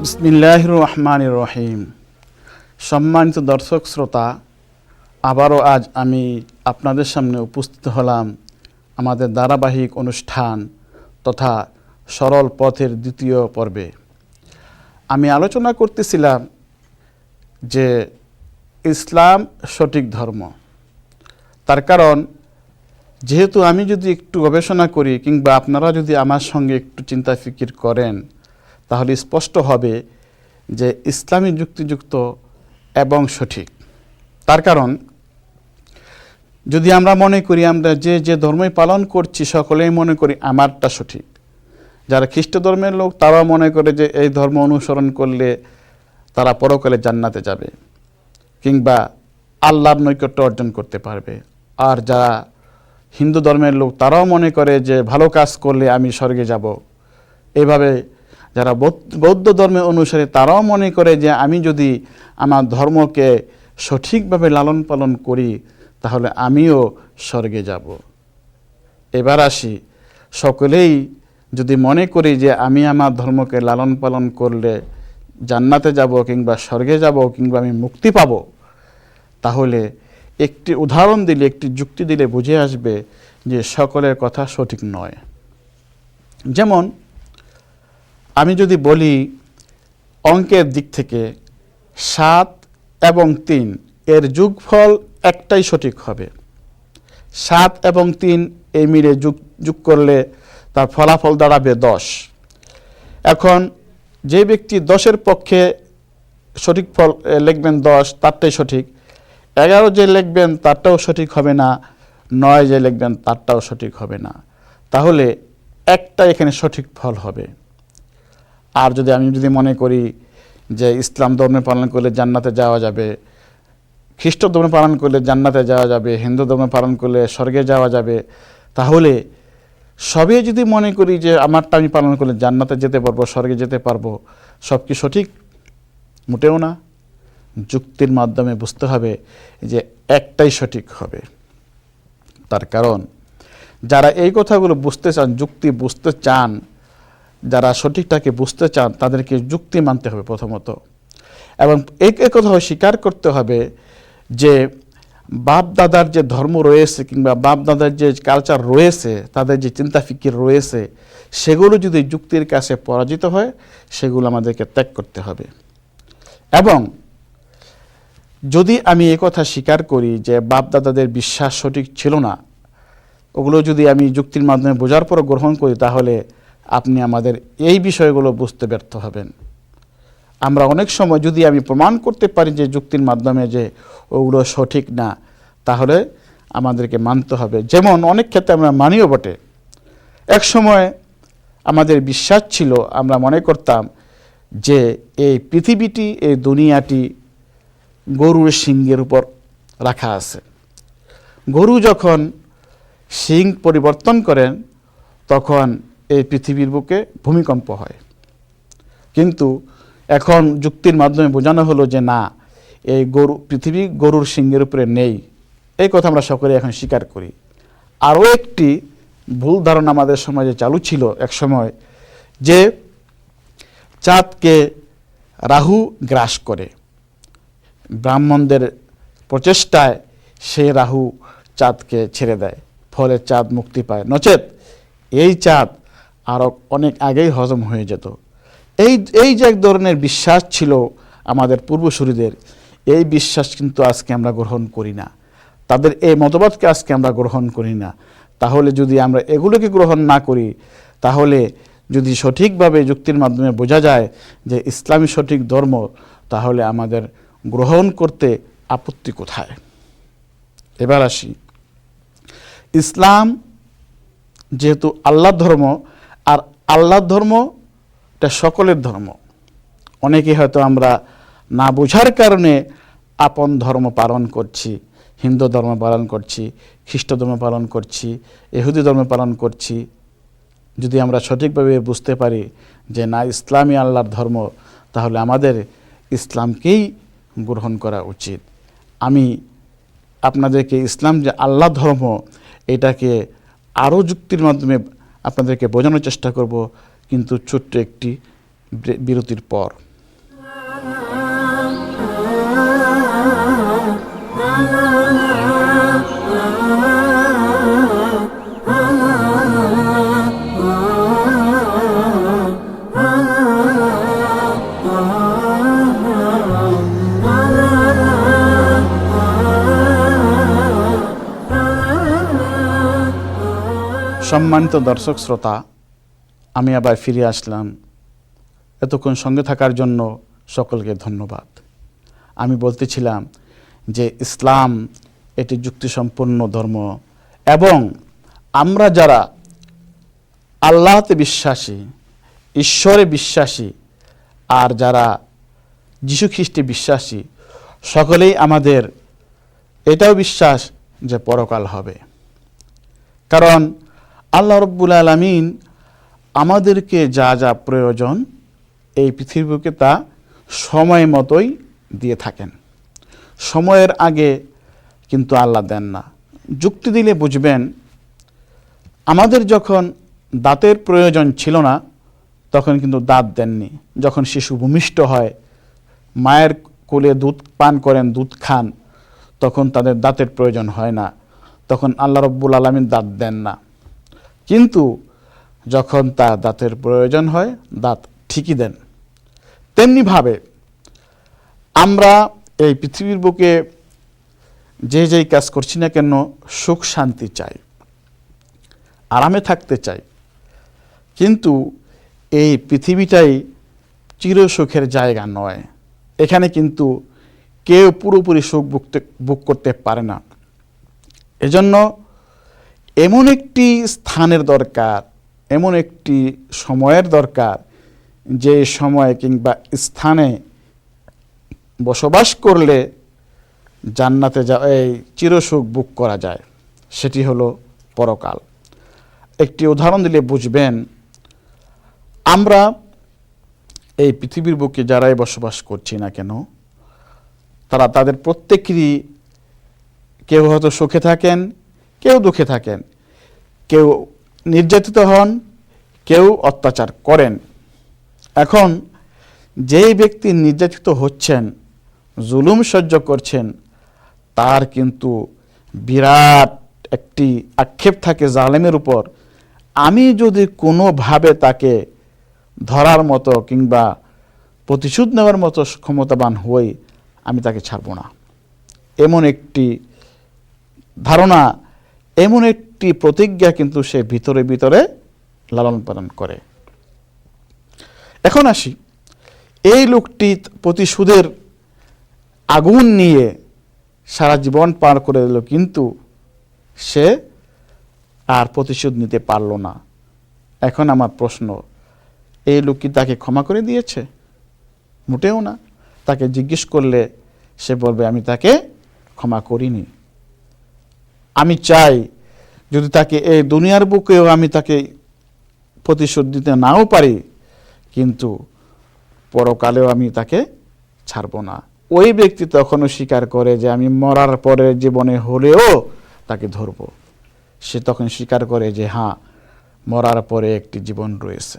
বিসমিল্লাহ রহমান রহিম সম্মানিত দর্শক, শ্রোতা, আবারও আজ আমি আপনাদের সামনে উপস্থিত হলাম আমাদের ধারাবাহিক অনুষ্ঠান তথা সরল পথের দ্বিতীয় পর্বে। আমি আলোচনা করতেছিলাম যে ইসলাম সঠিক ধর্ম। তার কারণ, যেহেতু আমি যদি একটু গবেষণা করি কিংবা আপনারা যদি আমার সঙ্গে একটু চিন্তা ফিকির করেন তাহলে স্পষ্ট হবে যে ইসলামী যুক্তিযুক্ত এবং সঠিক। তার কারণ, যদি আমরা মনে করি আমরা যে যে ধর্মই পালন করছি, সকলেই মনে করি আমারটা সঠিক। যারা খ্রিস্ট ধর্মের লোক, তারাও মনে করে যে এই ধর্ম অনুসরণ করলে তারা পরকালে জান্নাতে যাবে কিংবা আল্লাহর নৈকট্য অর্জন করতে পারবে। আর যারা হিন্দু ধর্মের লোক, তারাও মনে করে যে ভালো কাজ করলে আমি স্বর্গে যাব। এইভাবে যারা বৌদ্ধ- ধর্মের অনুসারে, তারাও মনে করে যে আমি যদি আমার ধর্মকে সঠিকভাবে লালন পালন করি, তাহলে আমিও স্বর্গে যাব। এবার আসি, সকলেই যদি মনে করি যে আমি আমার ধর্মকে লালন পালন করলে জান্নাতে যাব কিংবা স্বর্গে যাব কিংবা আমি মুক্তি পাব, তাহলে একটি উদাহরণ দিলে, একটি যুক্তি দিলে বুঝে আসবে যে সকলের কথা সঠিক নয়। যেমন আমি যদি বলি অঙ্কের দিক থেকে সাত এবং তিন, এর যোগফল একটাই সঠিক হবে। সাত এবং তিন এই মিলে যোগ যোগ করলে তার ফলাফল দাঁড়াবে দশ। এখন যে ব্যক্তি দশের পক্ষে সঠিক ফল লিখবেন দশ, তারটাই সঠিক। এগারো যে লিখবেন, তারটাও সঠিক হবে না। নয় যে লিখবেন, তারটাও সঠিক হবে না। তাহলে একটা এখানে সঠিক ফল হবে। আর যদি আমি যদি মনে করি যে ইসলাম ধর্মে পালন করলে জান্নাতে যাওয়া যাবে, খ্রিস্ট ধর্মে পালন করলে জান্নাতে যাওয়া যাবে, হিন্দু ধর্মে পালন করলে স্বর্গে যাওয়া যাবে, তাহলে সবে যদি মনে করি যে আমারটা আমি পালন করলে জান্নাতে যেতে পারব, স্বর্গে যেতে পারব সব কি সঠিক? মোটেও না। যুক্তির মাধ্যমে বুঝতে হবে যে একটাই সঠিক হবে। তার কারণ, যারা এই কথাগুলো বুঝতে চান, যুক্তি বুঝতে চান যারা সঠিকটাকে বুঝতে চান, তাদেরকে যুক্তি মানতে হবে প্রথমত। এবং এক এই কথাও স্বীকার করতে হবে যে বাপ দাদার যে ধর্ম রয়েছে কিংবা বাপ দাদার যে কালচার রয়েছে, তাদের যে চিন্তা ফিকির রয়েছে, সেগুলো যদি যুক্তির কাছে পরাজিত হয়, সেগুলো আমাদেরকে ত্যাগ করতে হবে। এবং যদি আমি কথা স্বীকার করি যে বাপ দাদাদের বিশ্বাস সঠিক ছিল না, ওগুলো যদি আমি যুক্তির মাধ্যমে বোঝার পর গ্রহণ করি, তাহলে আপনি আমাদের এই বিষয়গুলো বুঝতে ব্যর্থ হবেন। আমরা অনেক সময় যদি আমি প্রমাণ করতে পারি যে যুক্তির মাধ্যমে যে ওগুলো সঠিক না, তাহলে আমাদেরকে মানতে হবে। যেমন অনেক ক্ষেত্রে আমরা মানিও বটে। এক সময় আমাদের বিশ্বাস ছিল, আমরা মনে করতাম যে এই পৃথিবীটি, এই দুনিয়াটি গরুর সিংহের উপর রাখা আছে। গরু যখন সিং পরিবর্তন করেন, তখন এই পৃথিবীর বুকে ভূমিকম্প হয়। কিন্তু এখন যুক্তির মাধ্যমে বোঝানো হলো যে না, এই গরু, পৃথিবী গরুর সিংহের উপরে নেই। এই কথা আমরা সকলে এখন স্বীকার করি। আরও একটি ভুল ধারণা আমাদের সমাজে চালু ছিল এক সময় যে চাঁদকে রাহু গ্রাস করে। ব্রাহ্মণদের প্রচেষ্টায় সে রাহু চাঁদকে ছেড়ে দেয়, ফলে চাঁদ মুক্তি পায়। নচেত এই চাঁদ আরও অনেক আগেই হজম হয়ে যেত। এই এই যে এক ধরনের বিশ্বাস ছিল আমাদের পূর্বসূরিদের, এই বিশ্বাস কিন্তু আজকে আমরা গ্রহণ করি না। তাদের এই মতবাদকে আজকে আমরা গ্রহণ করি না। তাহলে যদি আমরা এগুলোকে গ্রহণ না করি, তাহলে যদি সঠিকভাবে যুক্তির মাধ্যমে বোঝা যায় যে ইসলামী সঠিক ধর্ম, তাহলে আমাদের গ্রহণ করতে আপত্তি কোথায়? এবার আসি। ইসলাম যেহেতু আল্লাহ ধর্ম আল্লাহর ধর্ম, এটা সকলের ধর্ম। অনেকে হয়তো আমরা না বোঝার কারণে আপন ধর্ম পালন করছি, হিন্দু ধর্ম পালন করছি, খ্রিস্ট ধর্ম পালন করছি এহুদি ধর্ম পালন করছি। যদি আমরা সঠিকভাবে বুঝতে পারি যে না, ইসলামই আল্লাহর ধর্ম, তাহলে আমাদের ইসলামকেই গ্রহণ করা উচিত। আমি আপনাদেরকে ইসলাম যে আল্লাহ ধর্ম, এটাকে আরও যুক্তির মাধ্যমে আপনাদেরকে বোঝানোর চেষ্টা করব কিন্তু ছোট্ট একটি বিরতির পর। সম্মানিত দর্শক শ্রোতা, আমি আবার ফিরে আসলাম। এতক্ষণ সঙ্গে থাকার জন্য সকলকে ধন্যবাদ। আমি বলতেছিলাম যে ইসলাম এটি যুক্তিসম্পন্ন ধর্ম এবং আমরা যারা আল্লাহতে বিশ্বাসী, ঈশ্বরে বিশ্বাসী, আর যারা যীশু খ্রিস্টে বিশ্বাসী, সকলেই আমাদের এটাও বিশ্বাস যে পরকাল হবে। কারণ আল্লাহ রব্বুল আলমিন আমাদেরকে যা যা প্রয়োজন এই পৃথিবীকে তা সময় মতোই দিয়ে থাকেন। সময়ের আগে কিন্তু আল্লাহ দেন না। যুক্তি দিলে বুঝবেন, আমাদের যখন দাঁতের প্রয়োজন ছিল না, তখন কিন্তু দাঁত দেননি। যখন শিশু ভূমিষ্ঠ হয়, মায়ের কোলে দুধ পান করেন, দুধ খান, তখন তাদের দাঁতের প্রয়োজন হয় না। তখন আল্লাহ রব্বুল আলমিন দাঁত দেন না। কিন্তু যখন তার দাঁতের প্রয়োজন হয়, দাঁত ঠিকই দেন। তেমনিভাবে আমরা এই পৃথিবীর বুকে যে যেই কাজ করছি না কেন, সুখ শান্তি চাই, আরামে থাকতে চাই। কিন্তু এই পৃথিবীটাই চিরসুখের জায়গা নয়। এখানে কিন্তু কেউ পুরোপুরি সুখ বুকতে বুক করতে পারে না। এজন্য এমন একটি স্থানের দরকার, এমন একটি সময়ের দরকার যে সময় কিংবা স্থানে বসবাস করলে জান্নাতে যা এই চিরসুখ বুক করা যায়। সেটি হলো পরকাল। একটি উদাহরণ দিলে বুঝবেন, আমরা এই পৃথিবীর বুকে যারাই বসবাস করছি না কেন, তারা তাদের প্রত্যেকেরই কেউ হয়তো সুখে থাকেন কেউ দুঃখে থাকেন, কেউ নির্যাতিত হন, কেউ অত্যাচার করেন। এখন যেই ব্যক্তি নির্যাতিত হচ্ছেন, জুলুম সহ্য করছেন, তার কিন্তু বিরাট একটি আক্ষেপ থাকে জালেমের উপর। আমি যদি কোনোভাবে তাকে ধরার মতো কিংবা প্রতিশোধ নেওয়ার মতো ক্ষমতাবান হই, আমি তাকে ছাড়ব না। এমন একটি ধারণা এমন একটি প্রতিজ্ঞা কিন্তু সে ভিতরে ভিতরে লালন পালন করে। এখন আসি, এই লোকটি প্রতিশোধের আগুন নিয়ে সারা জীবন পার করে দিল, কিন্তু সে আর প্রতিশোধ নিতে পারল না। এখন আমার প্রশ্ন, এই লোক কি তাকে ক্ষমা করে দিয়েছে? মোটেও না। তাকে জিজ্ঞেস করলে সে বলবে, আমি তাকে ক্ষমা করিনি। আমি চাই যদি তাকে এই দুনিয়ার বুকেও আমি তাকে প্রতিশোধ দিতে নাও পারি, কিন্তু পরকালেও আমি তাকে ছাড়ব না। ওই ব্যক্তি তখনও স্বীকার করে যে আমি মরার পরে জীবনে হলেও তাকে ধরব। সে তখন স্বীকার করে যে হ্যাঁ মরার পরে একটি জীবন রয়েছে।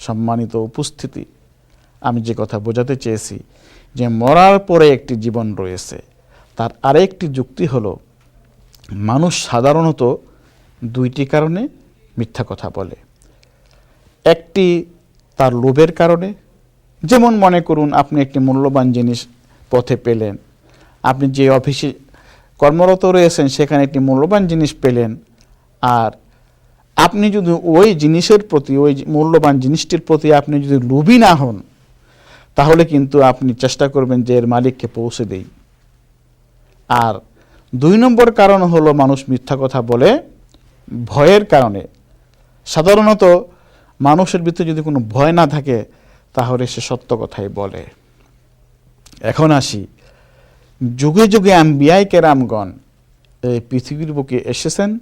সম্মানিত উপস্থিতি, আমি যে কথা বোঝাতে চেয়েছি যে মরার পরে একটি জীবন রয়েছে, তার আরেকটি যুক্তি হলো মানুষ সাধারণত দুইটি কারণে মিথ্যা কথা বলে। একটি তার লোভের কারণে। যেমন মনে করুন আপনি একটি মূল্যবান জিনিস পথে পেলেন। আপনি যে অফিসে কর্মরত রয়েছেন, সেখানে একটি মূল্যবান জিনিস পেলেন। আর আপনি যদি ওই জিনিসের প্রতি, ওই মূল্যবান জিনিসটির প্রতি আপনি যদি লোভী না হন, তাহলে কিন্তু আপনি চেষ্টা করবেন যে এর মালিককে পৌঁছে দেই। আর দুই নম্বর কারণ হলো মানুষ মিথ্যা কথা বলে ভয়ের কারণে। সাধারণত মানুষের ভিতরে যদি কোনো ভয় না থাকে, তাহলে সে সত্য কথাই বলে। এখন আসি। যুগে যুগে আম্বিয়াই কেরামগণ এই পৃথিবীর বুকে এসেছেন।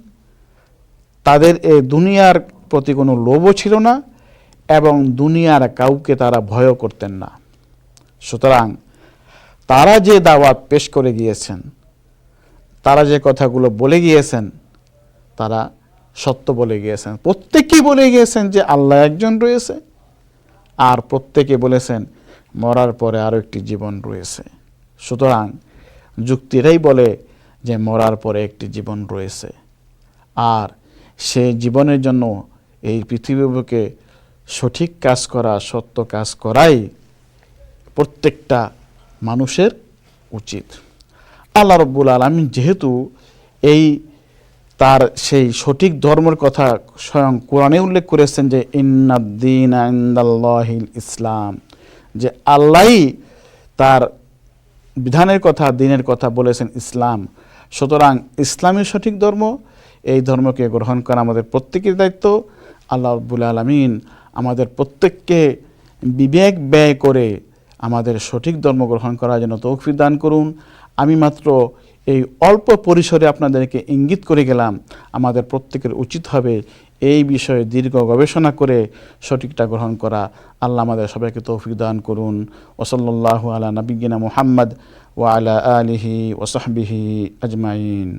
তাদের এ দুনিয়ার প্রতি কোনো লোভও ছিল না এবং দুনিয়ার কাউকে তারা ভয়ও করতেন না। সুতরাং তারা যে দাওয়াত পেশ করে গিয়েছেন তারা যে কথাগুলো বলে গিয়েছেন, তারা সত্য বলে গিয়েছেন। প্রত্যেকেই বলে গিয়েছেন যে আল্লাহ একজন রয়েছে, আর প্রত্যেকে বলেছেন মরার পরে আরও একটি জীবন রয়েছে। সুতরাং যুক্তিরাই বলে যে মরার পরে একটি জীবন রয়েছে। আর সে জীবনের জন্য এই পৃথিবীকে সঠিক কাজ করা, সত্য কাজ করাই প্রত্যেকটা মানুষের উচিত। আল্লাহ রব্বুল আলমিন যেহেতু এই তার সেই সঠিক ধর্মের কথা স্বয়ং কোরআনে উল্লেখ করেছেন যে ইন্নাদ্দিন ইন্দাল্লাহিল ইসলাম, যে আল্লাহই তার বিধানের কথা দিনের কথা বলেছেন ইসলাম। সুতরাং ইসলামী সঠিক ধর্ম, এই ধর্মকে গ্রহণ করা আমাদের প্রত্যেকের দায়িত্ব। আল্লাহ রব্বুল আলমিন আমাদের প্রত্যেককে বিবেক ব্যয় করে আমাদের সঠিক ধর্ম গ্রহণ করার জন্য তৌফিক দান করুন। আমি মাত্র এই অল্প পরিসরে আপনাদেরকে ইঙ্গিত করে গেলাম, আমাদের প্রত্যেকের উচিত হবে এই বিষয়ে দীর্ঘ গবেষণা করে সঠিকটা গ্রহণ করা। আল্লাহ আমাদের সবাইকে তৌফিক দান করুন। ওসল্লাহ আলা নবীনা মুহাম্মদ ওয়া আলা আলিহি ওসহবিহি আজমাইন।